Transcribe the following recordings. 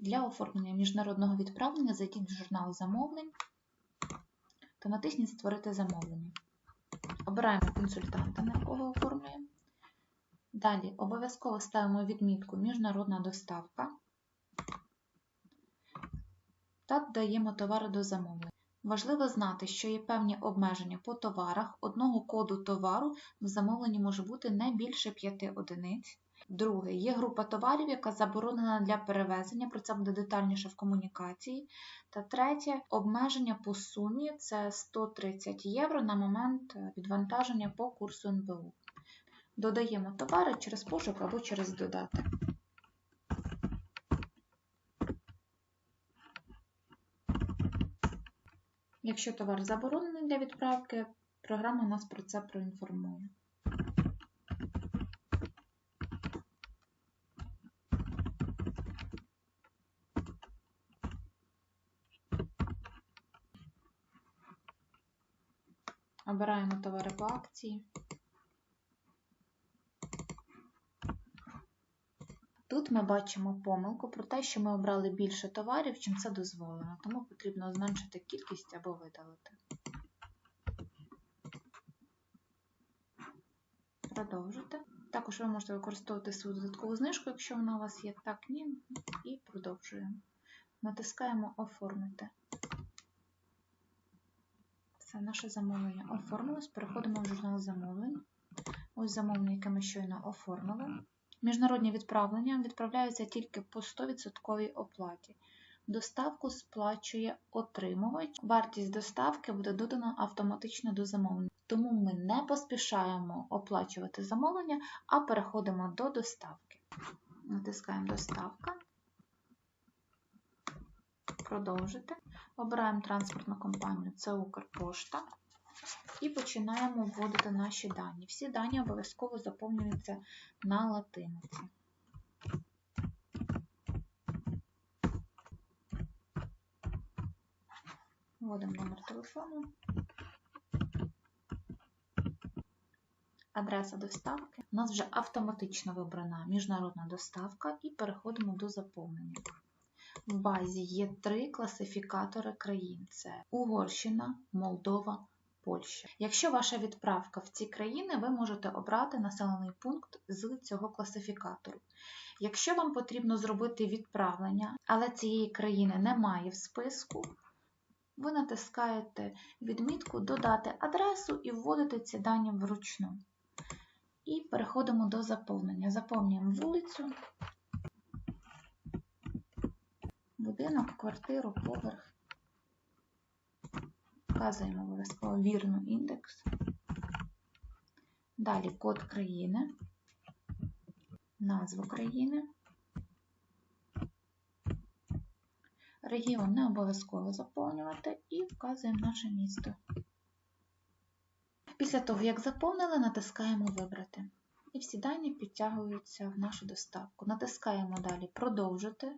Для оформлення міжнародного відправлення зайдіть в журнал замовлень та натисніть Створити замовлення. Обираємо консультанта, на якого оформлюємо. Далі обов'язково ставимо відмітку Міжнародна доставка та додаємо товари до замовлення. Важливо знати, що є певні обмеження по товарах. Одного коду товару в замовленні може бути не більше 5 одиниць. Друге, є група товарів, яка заборонена для перевезення, про це буде детальніше в комунікації. Та третє, обмеження по сумі це 130 євро на момент е, відвантаження по курсу НБУ. Додаємо товари через пошук або через додати. Якщо товар заборонений для відправки, програма нас про це проінформує. Обираємо товари по акції. Тут ми бачимо помилку про те, що ми обрали більше товарів, чим це дозволено, тому потрібно зменшити кількість або видалити. Продовжити. Також ви можете використовувати свою додаткову знижку, якщо вона у вас є так, ні, і продовжуємо. Натискаємо Оформити. Все, наше замовлення оформилось. Переходимо в журнал замовлень. Ось замовлення, яке ми щойно оформили. Міжнародні відправлення відправляються тільки по 100% оплаті. Доставку сплачує отримувач. Вартість доставки буде додана автоматично до замовлення. Тому ми не поспішаємо оплачувати замовлення, а переходимо до доставки. Натискаємо Доставка. Продовжити. Обираємо транспортну компанію, це Укрпошта. І починаємо вводити наші дані. Всі дані обов'язково заповнюються на латиниці. Вводимо номер телефону, адреса доставки. У нас вже автоматично вибрана міжнародна доставка і переходимо до заповнення. В базі є три класифікатори країн: це Угорщина, Молдова, Польща. Якщо ваша відправка в ці країни, ви можете обрати населений пункт з цього класифікатору. Якщо вам потрібно зробити відправлення, але цієї країни немає в списку, ви натискаєте відмітку Додати адресу і вводите ці дані вручну. І переходимо до заповнення. Заповнюємо вулицю, будинок, квартиру, поверх. Вказуємо обов'язково вірну індекс. Далі код країни, назву країни. Регіон не обов'язково заповнювати і вказуємо наше місто. Після того, як заповнили, натискаємо Вибрати. І всі дані підтягуються в нашу доставку. Натискаємо далі Продовжити.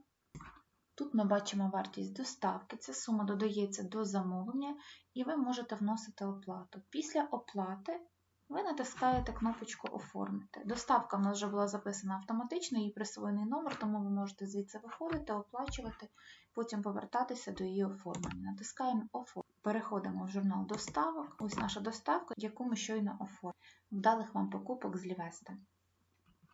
Тут ми бачимо вартість доставки, ця сума додається до замовлення, і ви можете вносити оплату. Після оплати ви натискаєте кнопочку Оформити. Доставка в нас вже була записана автоматично, її присвоєний номер, тому ви можете звідси виходити, оплачувати, потім повертатися до її оформлення. Натискаємо Оформити. Переходимо в журнал доставок. Ось наша доставка, яку ми щойно оформили. Вдалих вам покупок з Лівеста.